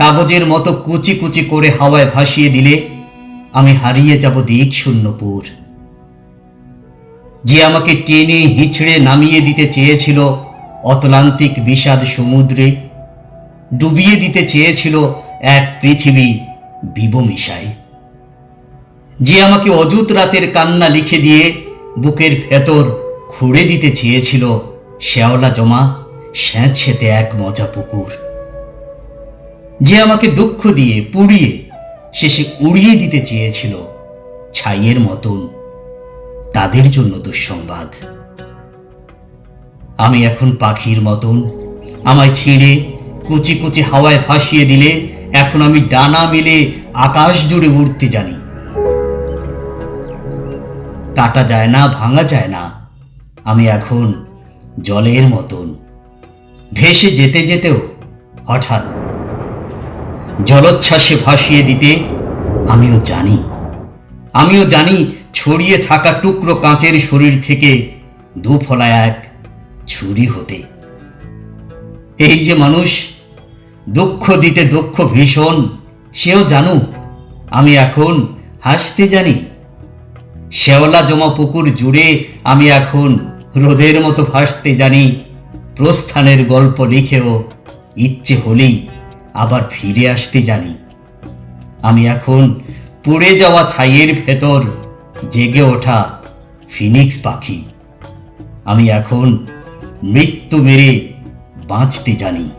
কাগজের মতো কুচি কুচি করে হাওয়ায় ভাসিয়ে দিলে আমি হারিয়ে যাব দিক শূন্যপুর। যে আমাকে টেনে হিঁচড়ে নামিয়ে দিতে চেয়েছিল অতলান্তিক বিষাদ সমুদ্রে, ডুবিয়ে দিতে চেয়েছিল এক পৃথিবী বিবমিশায়। যে আমাকে অযুত রাতের কান্না লিখে দিয়ে বুকের ভেতর খুঁড়ে দিতে চেয়েছিল শ্যাওলা জমা, স্যাঁতসেতে এক মজা পুকুর। যে আমাকে দুঃখ দিয়ে পুড়িয়ে শেষে উড়িয়ে দিতে চেয়েছিল ছাইয়ের মতন, তাদের জন্য দুঃসংবাদ। আমি এখন পাখির মতন, আমায় ছিঁড়ে, কুচি কুচি হাওয়ায় ভাসিয়ে দিলে এখন আমি ডানা মেলে আকাশ জুড়ে উড়তে জানি। কাটা যায় না, ভাঙা যায় না, আমি এখন জলের মতন। ভেসে যেতে যেতেও হঠাৎ জলোচ্ছ্বাসে ভাসিয়ে দিতে আমিও জানি। আমিও জানি ছড়িয়ে থাকা টুকরো কাঁচের শরীর থেকে দুফলা এক ছুরি হতে। এই যে মানুষ, দুঃখ দিতে দুঃখ ভীষণ, সেও জানুক, আমি এখন হাসতে জানি। শেওলা জমা পুকুর জুড়ে আমি এখন রোদের মতো ভাসতে জানি, প্রস্থানের গল্প লিখেও ইচ্ছে হলেই আবার ফিরে আসতে জানি। আমি এখন পড়ে যাওয়া ছাইয়ের ভেতর জেগে ওঠা ফিনিক্স পাখি। আমি এখন মৃত্যু মেরে বাঁচতে জানি।